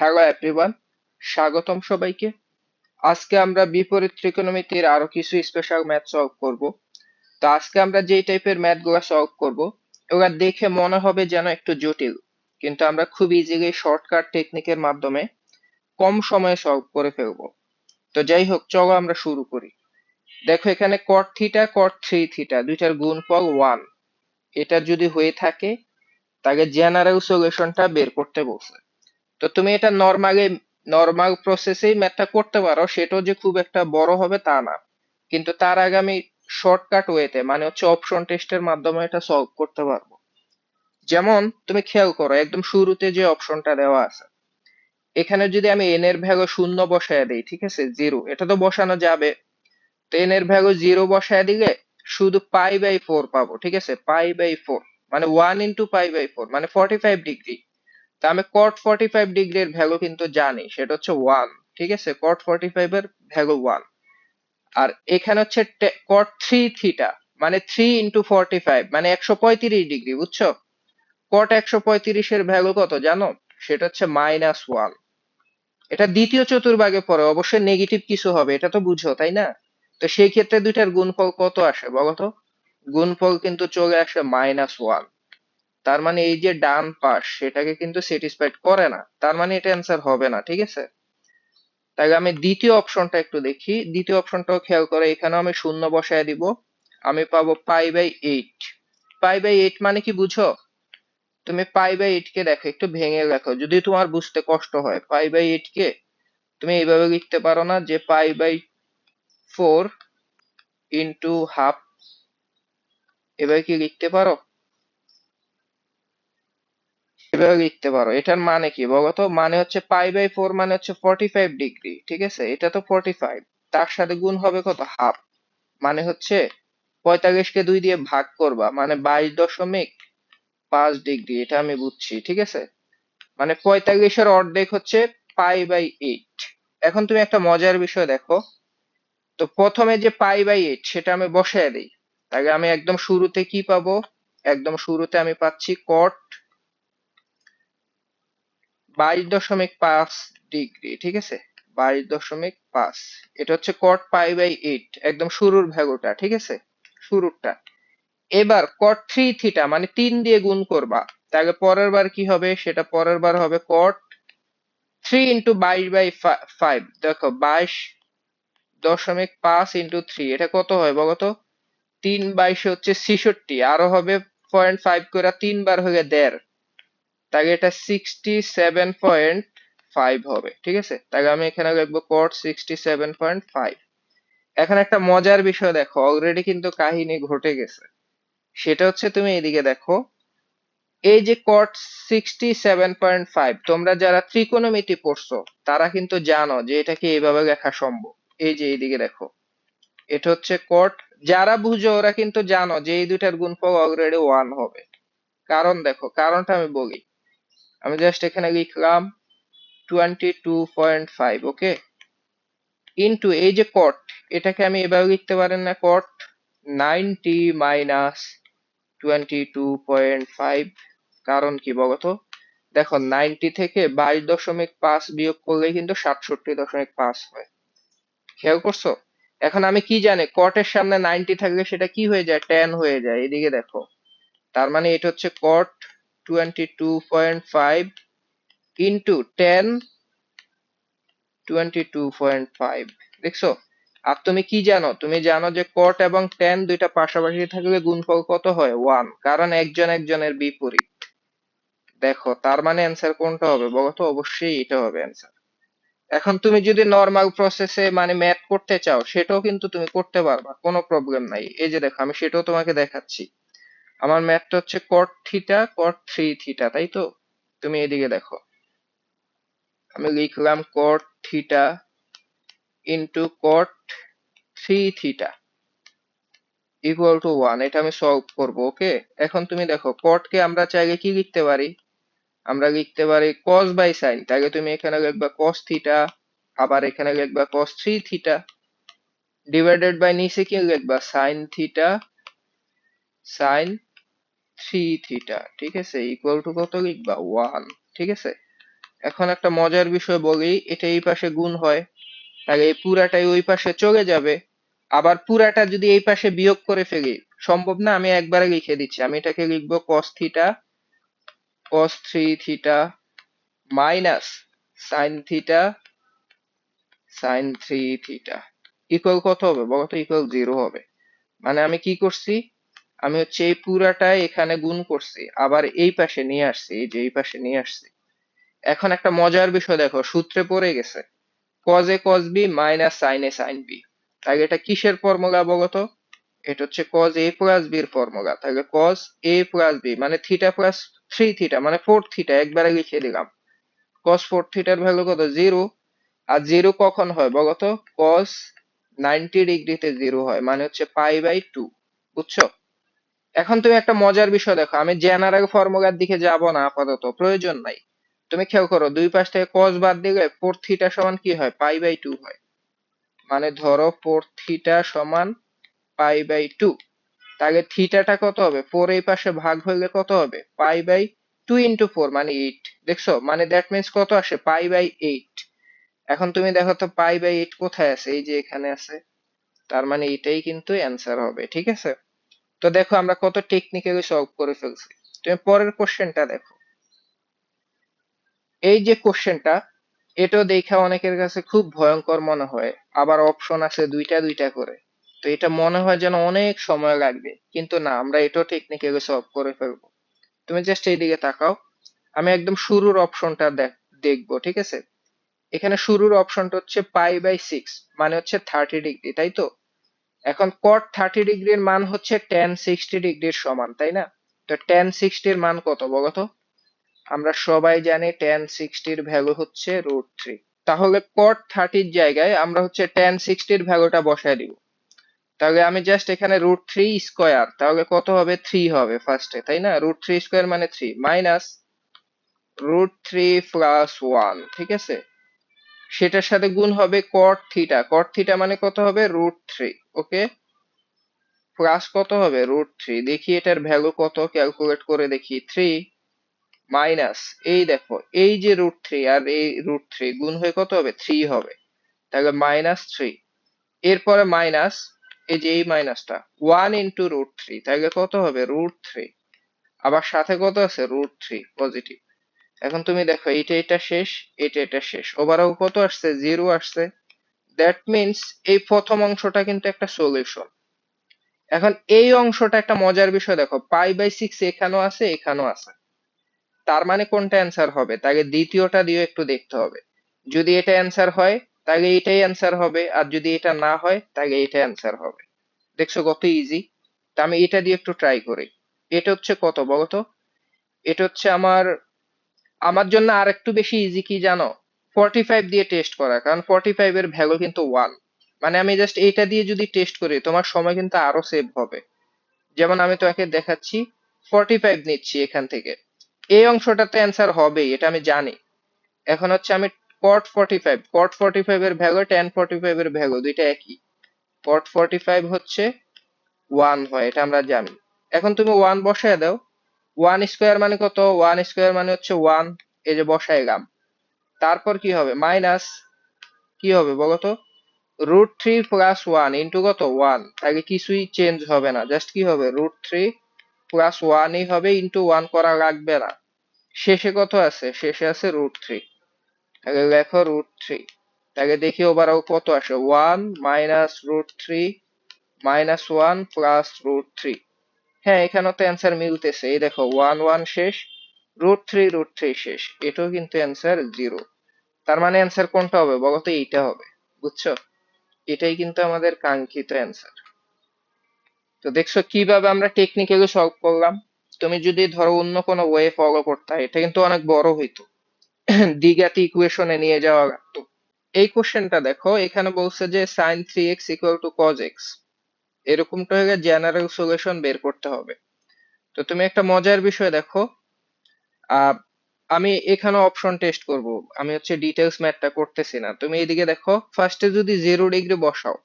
Hello everyone স্বাগতম সবাইকে। আজকে আমরা বিপরীত ত্রিকোণমিতির আরও কিছু স্পেশাল ম্যাথ সলভ করব। তো আজকে আমরা যেই টাইপের ম্যাথগুলা সলভ করব, ওগুলা দেখে মনে হবে যেন একটু জটিল। কিন্তু আমরা খুব ইজিলি শর্টকাট টেকনিকের মাধ্যমে কম সময়ে সলভ করে ফেলব। তো যাই হোক, চলো আমরা শুরু করি। দেখো, এখানে cot theta cot three theta দুইটার গুণফল ওয়ান এটা যদি হয়ে থাকে, তাহলে জেনারেল সলিউশনটা বের করতে বলছে। তো তুমি এটা নর্মালি নর্মাল প্রসেসেই ম্যাথটা করতে পারো, সেটাও যে খুব একটা বড় হবে তা না। কিন্তু তার আগে আমি শর্টকাট ওয়েতে মানে হচ্ছে অপশন টেস্টের মাধ্যমে এটা সলভ করতে পারব। যেমন, তুমি খেয়াল করো, একদম শুরুতে যে অপশনটা দেওয়া আছে। এখানে যদি আমি এন এর ভ্যালু শূন্য বসায় দিই, ঠিক আছে? জিরো এটা তো বসানো যাবে। তো এন এর ভ্যালু জিরো বসায় দিলে শুধু পাই বাই ফোর পাবো, ঠিক আছে? পাই বাই ফোর মানে one into pi by four মানে ফর্টি ফাইভ ডিগ্রি তা আমি ফর্টি ফাইভ ডিগ্রির ভ্যালু কিন্তু জানি, সেটা হচ্ছে ওয়ান ঠিক আছে? কট ফর্টি ফাইভ এর ভ্যালু ওয়ান আর এখানে হচ্ছে কট থ্রি থিটা মানে থ্রি ইন্টু ফর্টি ফাইভ মানে একশো পঁয়ত্রিশ ডিগ্রি বুঝছ? কট একশো পঁয়ত্রিশের ভ্যালু কত জানো? সেটা হচ্ছে মাইনাস ওয়ান এটা দ্বিতীয় চতুর্ভাগে পড়ে, অবশ্যই নেগেটিভ কিছু হবে, এটা তো বুঝো, তাই না? তো সেই ক্ষেত্রে দুইটার গুণফল কত আসে বলতো গুণফল কিন্তু চলে আসে মাইনাস ওয়ান তার মানে এই যে ডান পাশ, সেটাকে কিন্তু স্যাটিসফাইড করে না। তার মানে এটা অ্যান্সার হবে না, ঠিক আছে? তাহলে আমি দ্বিতীয় অপশনটা একটু দেখি। দ্বিতীয় অপশনটাও খেয়াল করে এখানে আমি শূন্য বসায় দিব। আমি পাবো pi by eight pi by eight মানে কি বুঝো? তুমি পাই বাই এইট কে দেখো, একটু ভেঙে দেখো। যদি তোমার বুঝতে কষ্ট হয় পাই বাই এইট কে তুমি এইভাবে লিখতে পারো না যে pi by four into half এভাবে কি লিখতে পারো? এভাবে লিখতে পারো। এটার মানে কি বলতো? মানে হচ্ছে পাই বাই ফোর মানে হচ্ছে ফর্টি ফাইভ ডিগ্রি, ঠিক আছে? এটা তো ফর্টি ফাইভ তার সাথে গুণ হবে কত? হাফ মানে হচ্ছে পঁয়তাল্লিশকে দুই দিয়ে ভাগ করবা মানে বাইশ দশমিক পাঁচ ডিগ্রি, এটা আমি বুঝছি, ঠিক আছে? মানে পঁয়তাল্লিশের অর্ধেক হচ্ছে পাই বাই এইট। এখন তুমি একটা মজার বিষয় দেখো। তো প্রথমে যে পাই বাই এইট, সেটা আমি বসায় দিই। তাহলে আমি একদম শুরুতে কি পাবো? একদম শুরুতে আমি পাচ্ছি কট বাইশ দশমিক পাঁচ ডিগ্রি, ঠিক আছে? বাইশ দশমিক পাঁচ। এটা হচ্ছে কট পাই বাই এইট একদম শুরুর ভ্যালুটা ঠিক আছে? শুরুরটা। এবার কট থ্রি থিটা মানে তিন দিয়ে গুণ করবা। তাহলে পরের বার কি হবে? সেটা পরের বার হবে কট থ্রি ইন্টু বাইশ বাই ফাইভ দেখো, বাইশ দশমিক পাঁচ ইন্টু থ্রি এটা কত হয় বলতো? তিন বাইশে হচ্ছে ছিষট্টি, আরও হবে পয়েন্ট ফাইভ করে তিনবার হয়ে দেড়। তাহলে এটা সিক্সটি সেভেন পয়েন্ট ফাইভ হবে, ঠিক আছে? তাহলে আমি এখানে লিখব cot sixty seven point five এখন একটা মজার বিষয় দেখো অলরেডি কিন্তু কাহিনী ঘটে গেছে। সেটা হচ্ছে তুমি এদিকে দেখো, এই যে cot sixty seven point five তোমরা যারা ত্রিকোণমিতি পড়ছো, তারা কিন্তু জানো যে এটাকে এইভাবে লেখা সম্ভব। এই যে এইদিকে দেখো, এটা হচ্ছে কট যারা বুঝো ওরা কিন্তু জানো যে এই দুইটার গুণফল অলরেডি ওয়ান হবে। কারণ দেখো, কারণটা আমি বলি আমি জাস্ট এখানে লিখলাম twenty two point five okay into এই যে কট এটাকে আমি এভাবে লিখতে পারেন না cot ninety minus twenty two point five কারণ কি বলতো? দেখো নাইনটি থেকে বাইশ দশমিক পাঁচ বিয়োগ করলে কিন্তু সাতষট্টি দশমিক পাঁচ হয়। খেয়াল করছ? এখন আমি কি জানি কটের সামনে নাইনটি থাকলে সেটা কি হয়ে যায়? টেন হয়ে যায়, এদিকে দেখো। তার মানে এটা হচ্ছে cot twenty two point five into tan twenty two point five দেখছ? আর তুমি কি জানো? তুমি জানো যে কট এবং টেন দুইটা পাশাপাশি থাকলে গুণফল কত হয়? ওয়ান কারণ একজন একজনের বিপরীত। দেখো, তার মানে অ্যান্সার কোনটা হবে? বলো তো, অবশ্যই এটা হবে অ্যান্সার এখন তুমি যদি নর্মাল প্রসেসে মানে ম্যাথ করতে চাও, সেটাও কিন্তু তুমি করতে পারবা, কোনো প্রবলেম নাই। এই যে দেখো, আমি সেটাও তোমাকে দেখাচ্ছি। আমার ম্যাথটা হচ্ছে cot theta cot three theta তাই তো? তুমি এদিকে দেখো। আমি লিখলাম cot theta into cot three theta equal to one এটা আমি সলভ করব ওকে এখন তুমি দেখো কট কে আমরা চাইলে কি লিখতে পারি? আমরা লিখতে পারি কস বাই সাইন তাহলে তুমি এখানে লিখবা কস থিটা আবার এখানে লিখবা cos three theta divided by নিচে কি লিখবা? Sine theta sine three theta ঠিক আছে? ইকুয়াল টু কত লিখবা? ওয়ান ঠিক আছে? এখন একটা মজার বিষয় বলি, এটা এই পাশে গুণ হয়, তাহলে এই পুরাটাই ওই পাশে চলে যাবে। আবার পুরাটা যদি এই পাশে বিয়োগ করে ফেলি, সম্ভব না? আমি একবারে লিখে দিচ্ছি। আমি এটাকে লিখব cos theta cos three theta minus sine theta sine three theta equal কত হবে? বলো তো ইকুয়াল জিরো হবে। মানে আমি কি করছি? আমি হচ্ছে এই পুরাটা এখানে গুণ করছি, আবার এই পাশে নিয়ে আসছি, এই যে এই পাশে নিয়ে আসছি। এখন একটা মজার বিষয় দেখো, সূত্রে পড়ে গেছে, cos a, cos b minus sin a, sin b তাহলে এটা কিসের ফর্মুলা বলতো এটা হচ্ছে cos a প্লাস b এর ফর্মুলা তাহলে cos a প্লাস b মানে থিটা প্লাস থ্রি থিটা মানে ফোর থিটা একবারে লিখে দিলাম। cos ফোর থিটার ভ্যালু কত? জিরো আর জিরো কখন হয় বলতো? cos নাইনটি ডিগ্রিতে জিরো হয় মানে হচ্ছে পাই বাই টু বুঝছ? এখন তুমি একটা মজার বিষয় দেখো, আমি জেনারেল ফর্মুলার দিকে যাব না, আপাতত। প্রয়োজন নাই। তুমি খেয়াল করো, দুই পাশ থেকে cos বাদ দিলে ফোর থিটা সমান কি হয়? পাই বাই টু হয়। মানে ধরো ফোর থিটা সমান পাই বাই টু তাহলে থিটাটা কত হবে? ফোর এই পাশে ভাগ হইলে কত হবে? Pi by two into four মানে এইট দেখছ? মানে দ্যাট মিনস কত আসে? পাই বাই এইট এখন তুমি দেখো তো পাই বাই এইট কোথায় আছে? এই যে এখানে আছে। তার মানে এটাই কিন্তু অ্যান্সার হবে, ঠিক আছে? তো দেখো আমরা কত টেকনিক্যালি সলভ করে ফেলছি। তুমি পরের কোশ্চেনটা দেখো। এই যে কোশ্চেনটা এটাও দেখা অনেকের কাছে খুব ভয়ঙ্কর মনে হয়। আবার অপশন আছে দুইটা দুইটা করে। তো এটা মনে হয় যেন অনেক সময় লাগবে, কিন্তু না, আমরা এটাও টেকনিক্যালি সলভ করে ফেলব। তুমি জাস্ট এইদিকে তাকাও। আমি একদম শুরুর অপশনটা দেখব, ঠিক আছে? এখানে শুরুর অপশনটা হচ্ছে পাই বাই সিক্স মানে হচ্ছে থার্টি ডিগ্রি তাই তো? এখন কট থার্টি ডিগ্রির মান হচ্ছে টেন সিক্সটি ডিগ্রির সমান, তাই না? তো টেন সিক্সটির মান কত বলতো? আমরা সবাই জানি টেন সিক্সটির ভ্যালু হচ্ছে রুট থ্রি তাহলে কট থার্টির জায়গায় আমরা হচ্ছে টেন সিক্সটির ভ্যালুটা বসায় দিব। তাহলে আমি জাস্ট এখানে রুট থ্রি স্কোয়ার তাহলে কত হবে? থ্রি হবে ফার্স্টে তাই না? রুট থ্রি স্কোয়ার মানে three minus root three plus one ঠিক আছে? সেটার সাথে গুণ হবে কট থিটা কট থিটা মানে কত হবে? রুট থ্রি ওকে প্লাস কত হবে? রুট থ্রি দেখি এটার ভ্যালু কত? ক্যালকুলেট করে দেখি। থ্রি মাইনাস এই দেখো, এই যে রুট থ্রি আর এই রুট থ্রি গুণ হয়ে কত হবে? থ্রি হবে। তাহলে মাইনাস থ্রি এরপরে মাইনাস এই যে এই মাইনাসটা ওয়ান ইন্টু রুট থ্রি তাহলে কত হবে? রুট থ্রি আবার সাথে কত আছে? রুট থ্রি পজিটিভ এখন তুমি দেখো, এইটা এটা শেষ, এটা এটা শেষ। ওভারঅল কত আসছে? জিরো আসছে। দ্যাট মিনস এই প্রথম অংশটা কিন্তু একটা সলিউশন এখন এই অংশটা একটা মজার বিষয় দেখো পাই বাই সিক্স এখানেও আছে এখানেও আছে। তার মানে কোনটা অ্যান্সার হবে? তাকে দ্বিতীয়টা দিয়ে একটু দেখতে হবে। যদি এটা অ্যান্সার হয় তাহলে এটাই অ্যান্সার হবে, আর যদি এটা না হয় তাহলে এটা অ্যান্সার হবে। দেখছ কত ইজি তা আমি এটা দিয়ে একটু ট্রাই করি। এটা হচ্ছে কত বলতো? এটা হচ্ছে আমার আমার জন্য আর একটু বেশি ইজি কি জানো? ফর্টি ফাইভ দিয়ে টেস্ট করা, কারণ ফর্টি ফাইভ এর ভ্যালু কিন্তু ওয়ান মানে আমি জাস্ট এইটা দিয়ে যদি টেস্ট করি, তোমার সময় কিন্তু আরও সেভ হবে। যেমন আমি তোমাকে দেখাচ্ছি ফর্টি ফাইভ নিচ্ছি এখান থেকে। এই অংশটাতে অ্যান্সার হবেই, এটা আমি জানি। এখন হচ্ছে আমি cot forty five cot forty five এর ভ্যালু টেন ফর্টি ফাইভ এর ভ্যালু দুইটা একই। কট ফর্টি ফাইভ হচ্ছে ওয়ান হয়, এটা আমরা জানি। এখন তুমি ওয়ান বসায় দাও। ওয়ান স্কোয়ার মানে কত? ওয়ান স্কোয়ার মানে হচ্ছে ওয়ান, এই যে বসায় গাম। তারপর কি হবে? মাইনাস কি হবে বলতো root three plus one into কত? ওয়ান। আগে কিছুই চেঞ্জ হবে না। জাস্ট কি হবে? রুট থ্রি প্লাস ওয়ানই হবে ইন্টু ওয়ান করা লাগবে না। শেষে কত আছে? শেষে আছে রুট থ্রি। তাহলে লেখো রুট থ্রি। তাহলে দেখি ওভারঅল কত আসে? One minus root three minus one plus root three. হ্যাঁ এখানেও তো অ্যান্সার মিলতেছে। এই দেখো ওয়ান ওয়ান শেষ রুট থ্রি রুট থ্রি শেষ। এটাও কিন্তু অ্যান্সার জিরো তার মানে অ্যান্সার কোনটা হবে? বলতো এইটা হবে। বুঝছ? এটাই কিন্তু আমাদের কাঙ্ক্ষিত অ্যান্সার তো দেখছ কীভাবে আমরা টেকনিক্যালি সলভ করলাম? তুমি যদি ধরো অন্য কোনো ওয়ে ফলো করতে, এটা কিন্তু অনেক বড় হইতো। দ্বিঘাত ইকুয়েশনে নিয়ে যাওয়া লাগতো। এই কোশ্চেনটা দেখো, এখানে বলছে যে sine three x equal to cos x এরকমটা হয়ে গেলে জেনারেল সলিউশন বের করতে হবে। তো তুমি একটা মজার বিষয় দেখো। আমি এখানে অপশন টেস্ট করব। আমি হচ্ছে ডিটেলস ম্যাথটা করতেছি না। তুমি এদিকে দেখো ফার্স্টে যদি জিরো ডিগ্রি বসাও,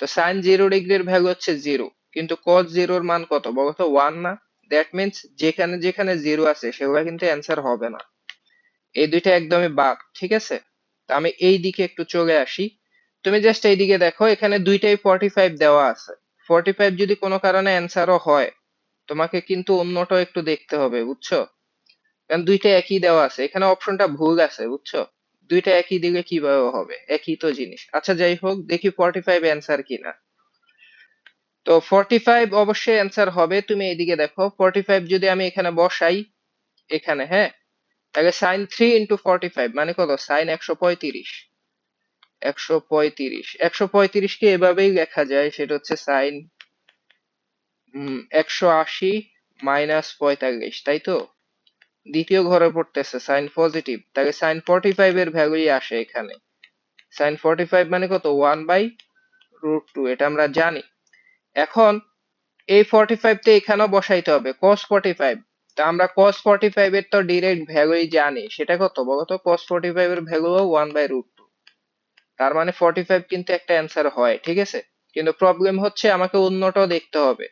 তো সাইন জিরো ডিগ্রির ভ্যালু হচ্ছে জিরো কিন্তু কজ জিরোর মান কত? বলতো ওয়ান না? দ্যাট মিনস যেখানে যেখানে জিরো আছে, সেগুলো কিন্তু অ্যান্সার হবে না। এই দুইটা একদমই বাদ, ঠিক আছে? তো আমি এই দিকে একটু চলে আসি। তুমি জাস্ট এই দিকে দেখো, এখানে দুইটাই ফর্টি ফাইভ দেওয়া আছে। ফর্টি ফাইভ যদি কোনো কারণে অ্যান্সারও হয়, তোমাকে কিন্তু অন্যটাও একটু দেখতে হবে, বুঝছ? কারণ দুইটা একই দেওয়া আছে, এখানে অপশনটা ভুল আছে, বুঝছ? দুইটা একই দিকে কীভাবে হবে? একই তো জিনিস। আচ্ছা যাই হোক, দেখি ফর্টি ফাইভ অ্যান্সার কিনা। তো ফর্টি ফাইভ অবশ্যই অ্যান্সার হবে, তুমি এদিকে দেখো ফর্টি ফাইভ যদি আমি এখানে বসাই, এখানে হ্যাঁ? তাহলে sine three into forty five মানে কত? সাইন একশো পঁয়ত্রিশ। একশো পঁয়ত্রিশ। একশো পঁয়ত্রিশকে এভাবেই লেখা যায়, সেটা হচ্ছে সাইন একশো আশি মাইনাস পঁয়তাল্লিশ, তাই তো? দ্বিতীয় ঘরে পড়তেছে সাইন পজিটিভ তাহলে সাইন ফর্টি ফাইভ এর ভ্যালুই আসে এখানে। সাইন ফর্টি ফাইভ মানে কত? ওয়ান বাই রুট টু এটা আমরা জানি। এখন, এই ফর্টি ফাইভ তে এখানেও বসাইতে হবে কস ফর্টি ফাইভ তা আমরা cos 45 এর তো ডিরেক্ট ভ্যালুই জানি, সেটা কত বলতো? cos 45 এর ভ্যালু ওয়ান বাই রুট তার মানে 45 কিন্তু একটা অ্যান্সার হয়, ঠিক আছে? কিন্তু প্রবলেম হচ্ছে আমাকে অন্যটাও দেখতে হবে।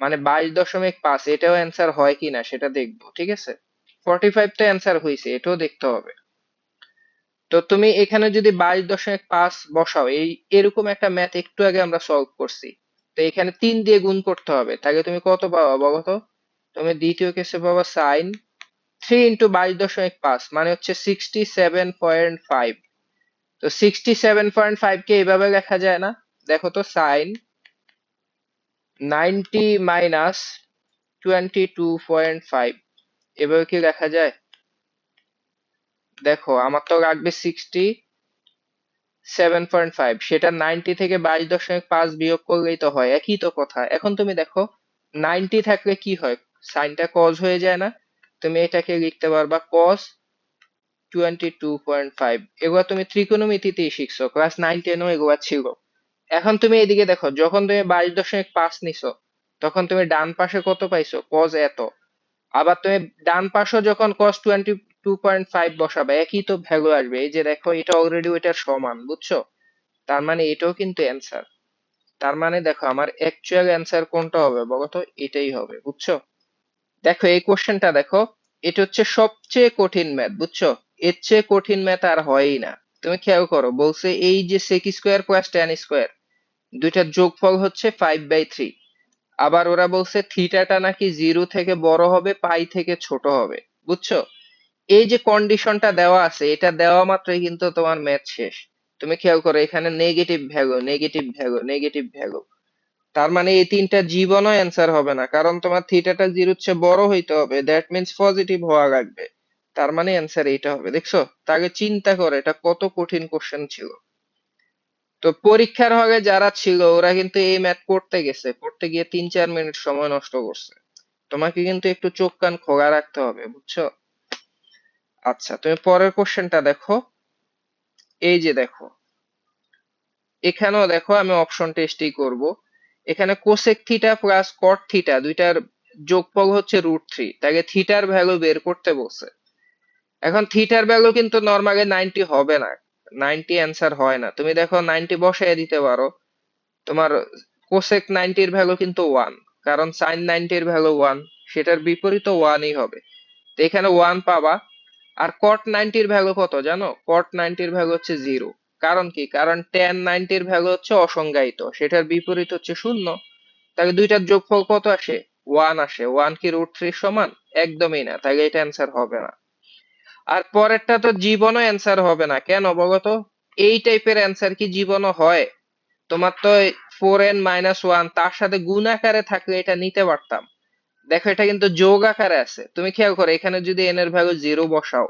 মানে বাইশ দশমিক পাঁচ, এটাও অ্যান্সার হয় কিনা সেটা দেখব, ঠিক আছে? 45 তো অ্যান্সার হয়েছে, এটাও দেখতে হবে। তো তুমি এখানে যদি বাইশ দশমিক পাঁচ বসাও, এই এরকম একটা ম্যাথ একটু আগে আমরা সলভ করছি। তো এখানে তিন দিয়ে গুণ করতে হবে, তাহলে তুমি কত পাবা বলো তো? তুমি দ্বিতীয় কেসে পাবা সাইন থ্রি ইন্টু বাইশ দশমিক পাঁচ মানে হচ্ছে সিক্সটি সেভেন পয়েন্ট ফাইভ তো সিক্সটি সেভেন পয়েন্ট ফাইভ কে এইভাবে লেখা যায় না। দেখো তো sine ninety minus twenty two point five এভাবে কি লেখা যায়? দেখো, আমার তো লাগবে সিক্সটি সেভেন পয়েন্ট ফাইভ সেটা নাইনটি থেকে বাইশ দশমিক পাঁচ বিয়োগ করলেই তো হয়, একই তো কথা। এখন তুমি দেখো নাইনটি থাকলে কি হয়? সাইনটা কজ হয়ে যায় না। তুমি এটাকে লিখতে পারবা cos twenty two point five এগুলো তুমি ত্রিকোণমিতিতেই শিখছো ক্লাস নাইন টেনও এগুলো ছিল। এখন তুমি এদিকে দেখো, যখন তুমি বাইশ দশমিক পাঁচ নিছো, তখন তুমি ডান পাশে কত পাইছো? কজ এত। আবার তুমি ডান পাশে যখন কস টোয়েন্টি টু পয়েন্ট বসাবে, একই তো ভ্যালু আসবে। এই যে দেখো, এটা অলরেডি ওইটার সমান, বুঝছ? তার মানে এটাও কিন্তু অ্যান্সার তার মানে দেখো, আমার অ্যাকচুয়াল অ্যান্সার কোনটা হবে বলতো? এটাই হবে, বুঝছ? দেখো, এই কোশ্চেনটা দেখো, এটা হচ্ছে সবচেয়ে কঠিন ম্যাথ বুঝছ? এর চেয়ে কঠিন ম্যাথ আর হয়ই না। তুমি খেয়াল করো, বলছে এই যে sec square plus tan square দুইটার যোগফল হচ্ছে ফাইভ বাই থ্রি আবার ওরা বলছে থিটাটা নাকি জিরো থেকে বড় হবে পাই থেকে ছোট হবে। বুঝছ? এই যে কন্ডিশনটা দেওয়া আছে, এটা দেওয়া মাত্রই কিন্তু তোমার ম্যাথ শেষ। তুমি খেয়াল করো, এখানে negative value negative value negative value তার মানে এই তিনটা জীবনও অ্যান্সার হবে না, কারণ তোমার থিটাটা জিরোর চেয়ে বড় হইতে হবে। দ্যাট মিন্স পজিটিভ হওয়া লাগবে। তার মানে অ্যান্সার এইটা হবে, দেখছ? তাকে চিন্তা করে, এটা কত কঠিন কোশ্চেন ছিল। তো পরীক্ষার হলে যারা ছিল, ওরা কিন্তু এই ম্যাথ করতে গেছে। করতে গিয়ে তিন চার মিনিট সময় নষ্ট করছে। তোমাকে কিন্তু একটু চোখ কান খোলা রাখতে হবে, বুঝছ? আচ্ছা তুমি পরের কোশ্চেনটা দেখো। এই যে দেখো। এখানেও দেখো, আমি অপশন টেস্টই করব। এখানে cosec theta plus cot theta দুইটার যোগফল হচ্ছে রুট থ্রি তাকে থিটার ভ্যালু বের করতে বলছে। এখন থিটার ভ্যালু কিন্তু নর্মালি নাইনটি হবে না। নাইনটি অ্যান্সার হয় না। তুমি দেখো নাইনটি বসাই দিতে পারো। তোমার কোসেক নাইনটির ভ্যালু কিন্তু ওয়ান কারণ সাইন নাইনটির ভ্যালু ওয়ান সেটার বিপরীত ওয়ানই হবে। তো এখানে ওয়ান পাবা। আর কট নাইনটির ভ্যালু কত জানো? কট নাইনটির ভ্যালু হচ্ছে জিরো কারণ কি? কারণ টেন নাইনটির ভ্যালু হচ্ছে অসংজ্ঞায়িত। সেটার বিপরীত হচ্ছে শূন্য। তাহলে দুইটার যোগফল কত আসে? ওয়ান আসে। ওয়ান কি রুট থ্রি সমান? একদমই না। তাহলে এটা অ্যান্সার হবে না। আর পরেরটা তো জীবনও অ্যান্সার হবে না। কেন বলতো এই টাইপের অ্যান্সার কি জীবনও হয়? তোমার তো ফোর এন মাইনাস ওয়ান তার সাথে গুণ আকারে থাকলে এটা নিতে পারতাম। দেখো, এটা কিন্তু যোগ আকারে আছে। তুমি খেয়াল করো, এখানে যদি এন এর ভ্যালু জিরো বসাও,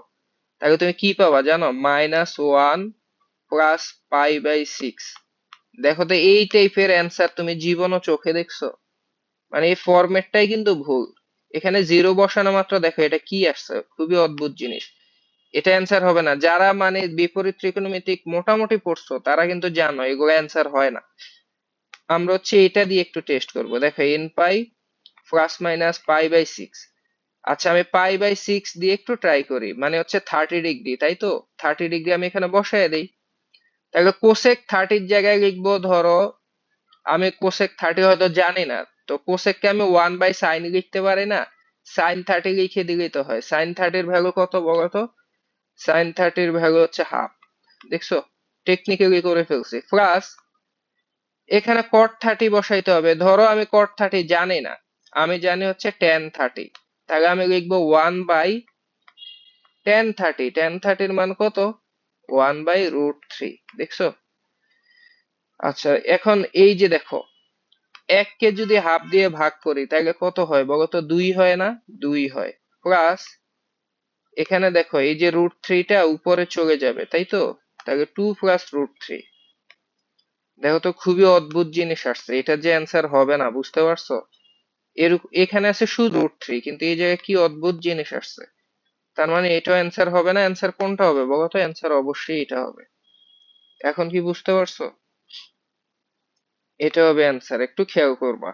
তাহলে তুমি কি পাবা জানো? Minus one plus pi by six দেখো তো, এই টাইপের অ্যান্সার তুমি জীবনও চোখে দেখছ। মানে এই ফরম্যাটটাই কিন্তু ভুল। এখানে জিরো বসানো মাত্র দেখো, এটা কি আসছে? খুবই অদ্ভুত জিনিস। এটা অ্যান্সার হবে না। যারা মানে বিপরীত ত্রিকোণমিতিক মোটামুটি পড়ছো, তারা কিন্তু জানো, এগুলো অ্যান্সার হয় না। আমরা হচ্ছে এটা দিয়ে একটু টেস্ট করব। দেখো n pi plus minus pi by six আচ্ছা আমি পাই বাই সিক্স দিয়ে একটু ট্রাই করি। মানে হচ্ছে থার্টি ডিগ্রি তাই তো? থার্টি ডিগ্রি আমি এখানে বসাই দিই। তাহলে কোসেক থার্টির জায়গায় লিখব, ধরো, আমি কোসেক থার্টি হয়তো জানি না। তো কোসেককে আমি ওয়ান বাই সাইন লিখতে পারি না। সাইন থার্টি লিখে দিলেই তো হয়। সাইন থার্টির ভ্যালু কত বলতো সাইন থার্টির ভ্যালু হচ্ছে হাফ দেখছ? টেকনিক্যালি করে ফেলছি? প্লাস এখানে কট থার্টি বসাইতে হবে। ধরো আমি কট থার্টি জানি না। আমি জানি হচ্ছে টেন থার্টি তাহলে আমি লিখব one by tan thirty tan থার্টির মান কত? ওয়ান বাই রুট থ্রি দেখছ? আচ্ছা এখন এই যে দেখো, এককে যদি হাফ দিয়ে ভাগ করি, তাহলে কত হয়? বলতো দুই হয় না? দুই হয়। প্লাস এখানে দেখো, এই যে রুট থ্রিটা উপরে চলে যাবে, তাই তো? তাহলে টু প্লাস রুট থ্রি দেখো তো খুবই অদ্ভুত জিনিস আসছে, এটা যে অ্যান্সার হবে না, বুঝতে পারছ? এর এখানে আছে শুধু রুট থ্রি কিন্তু এই জায়গায় কি অদ্ভুত জিনিস আসছে? তার মানে এটাও অ্যান্সার হবে না অ্যান্সার কোনটা হবে? বলো তো অ্যান্সার অবশ্যই এটা হবে। এখন কি বুঝতে পারছ? এটা হবে অ্যান্সার একটু খেয়াল করবা।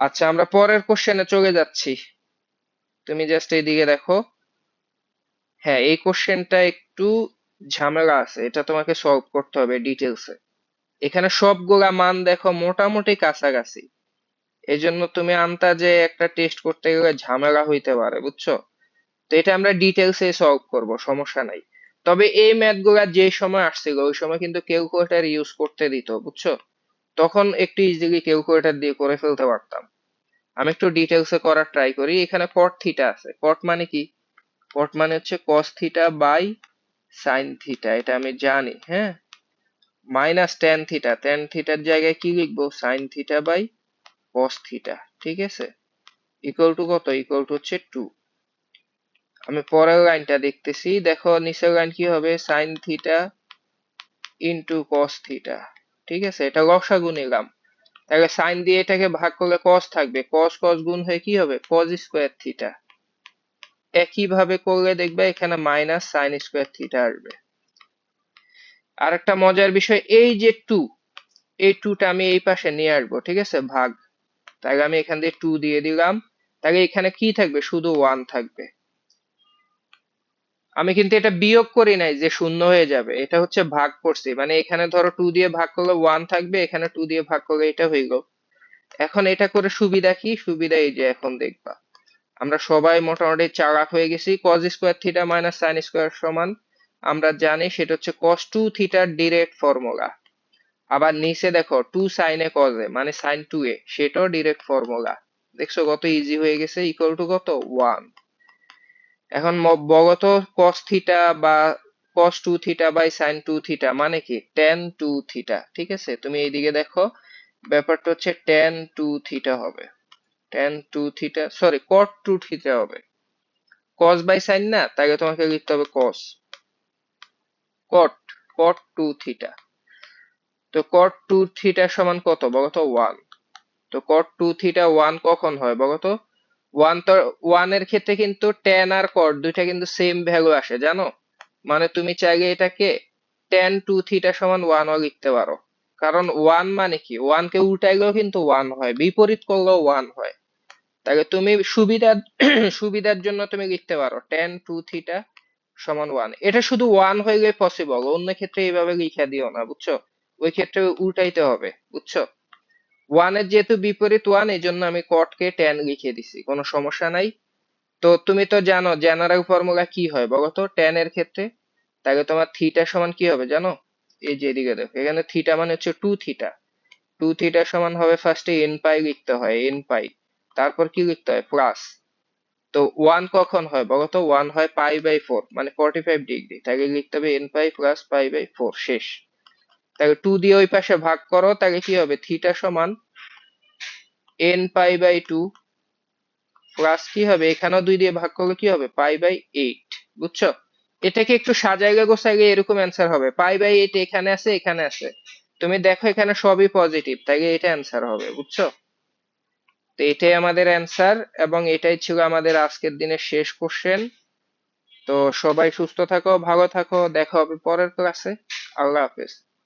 আচ্ছা আমরা পরের কোশ্চেনে চলে যাচ্ছি। তুমি জাস্ট এইদিকে দেখো। হ্যাঁ এই কোশ্চেনটা একটু ঝামেলা আছে। এটা তোমাকে সলভ করতে হবে ডিটেলসে এখানে সবগুলা মান দেখো মোটামুটি কাছাকাছি। এই জন্য তুমি আন্তাজে একটা টেস্ট করতে গেলে ঝামেলা হইতে পারে, বুঝছ? তো এটা আমরা ডিটেলসে সলভ করব, সমস্যা নাই। তবে এই ম্যাথগুলা যে সময় আসছিল, ওই সময় কিন্তু ক্যালকুলেটর ইউজ করতে দিত, বুঝছ? তখন একটু ইজিলি ক্যালকুলেটর দিয়ে করে ফেলতে পারতাম। আমি একটু ডিটেলসে করার ট্রাই করি। এখানে কট থিটা আছে। কট মানে কি? কট মানে হচ্ছে cos theta by sine theta এটা আমি জানি হ্যাঁ? মাইনাস টেন থিটা টেন থিটার জায়গায় কি লিখব? Sine theta by cos theta ঠিক আছে? ইকুয়াল টু কত? ইকুয়াল টু হচ্ছে টু আমি পরের লাইনটা দেখতেছি, দেখো নিচের লাইন কি হবে? Sine theta into cos theta ঠিক আছে? এটা লসাগু নিলাম। তাহলে সাইন দিয়ে এটাকে ভাগ করলে কস থাকবে। কস কস গুণ হয়ে কি হবে? কস স্কোয়ার থিটা একইভাবে করলে দেখবে এখানে মাইনাস সাইন স্কোয়ার থিটা আসবে। আর একটা মজার বিষয়, এই যে টু এই টুটা আমি এই পাশে নিয়ে আসব, ঠিক আছে? ভাগ। তাহলে আমি এখান দিয়ে টু দিয়ে দিলাম। তাহলে এখানে কি থাকবে? শুধু ওয়ান থাকবে। আমি কিন্তু এটা বিয়োগ করি নাই যে শূন্য হয়ে যাবে। এটা হচ্ছে ভাগ করছি। মানে এখানে ধরো টু দিয়ে ভাগ করলে ওয়ান থাকবে, এখানে টু দিয়ে ভাগ করলে এটা হয়ে গেল। এখন এটা করে সুবিধা কি? সুবিধা এই যে এখন দেখবা। আমরা সবাই মোটামুটি চালাক হয়ে গেছি। Cos square theta minus sine square সমান। আমরা জানি সেটা হচ্ছে কস টু থিটার ডিরেক্ট ফর্মুলা আবার নিচে দেখো টু সাইনে কজে মানে সাইন টু এ, সেটাও ডিরেক্ট ফর্মুলা দেখছ কত ইজি হয়ে গেছে ইকুয়াল টু কত? ওয়ান এখন বগত কস থিটা বা cos two theta by sine two theta মানে কি? টেন টু থিটা ঠিক আছে? তুমি এইদিকে দেখো, ব্যাপারটা হচ্ছে টেন টু থিটা হবে। Tan two theta sorry cot two theta হবে। কস বাই সাইন না তাকে তোমাকে লিখতে হবে কস কট কট টু থিটা তো কট টু থিটা সমান কত? বলতো ওয়ান তো কট টু থিটা ওয়ান কখন হয়? বলতো ওয়ান তো ওয়ানের ক্ষেত্রে কিন্তু টেন আর কট দুইটা কিন্তু সেম ভ্যালু আসে, জানো? মানে তুমি চাইলে এটাকে টেন টু থিটা সমান ওয়ানও লিখতে পারো। কারণ ওয়ান মানে কি? ওয়ান কে উল্টাইলেও কিন্তু ওয়ান হয়, বিপরীত করলেও ওয়ান হয়। তাহলে তুমি সুবিধা, সুবিধার জন্য তুমি লিখতে পারো টেন টু থিটা সমান ওয়ান এটা শুধু ওয়ান হইলে পসিবল অন্য ক্ষেত্রে এইভাবে লিখে দিও না, বুঝছ? ওই ক্ষেত্রে উল্টাইতে হবে, বুঝছ? ওয়ানের যেহেতু বিপরীত ওয়ান এই জন্য আমি কটকে টেন লিখে দিছি, কোনো সমস্যা নাই। তো তুমি তো জানো জেনারেল ফর্মুলা কি হয় বলো তো? টেন এর ক্ষেত্রে। তাহলে তোমার থিটা সমান কি হবে জানো? এই যে এদিকে দেখো, এখানে থিটা মানে হচ্ছে টু থিটা টু থিটা সমান হবে ফার্স্টে এন পাই লিখতে হয় এন পাই তারপর কি লিখতে হয়? প্লাস তো ওয়ান কখন হয় বলতো ওয়ান হয় পাই বাই ফোর মানে ফর্টি ফাইভ ডিগ্রি তাকে লিখতে হবে n pi plus pi by four শেষ। তাকে টু দিয়ে ওই পাশে ভাগ করো, তাহলে কি হবে? থিটা সমান n pi by two plus কি হবে? এখানেও দুই দিয়ে ভাগ করলে কি হবে? পাই বাই এইট বুঝছ? এটাকে একটু সাজায় গোছাইগে এরকম অ্যান্সার হবে। পাই বাই এইট এখানে আছে এখানে আছে। তুমি দেখো এখানে সবই পজিটিভ তাই এটা অ্যান্সার হবে, বুঝছ? তো এটাই আমাদের অ্যান্সার এবং এটাই ছিল আমাদের আজকের দিনের শেষ কোশ্চেন তো সবাই সুস্থ থাকো, ভালো থাকো, দেখা হবে পরের ক্লাসে আল্লাহ হাফেজ।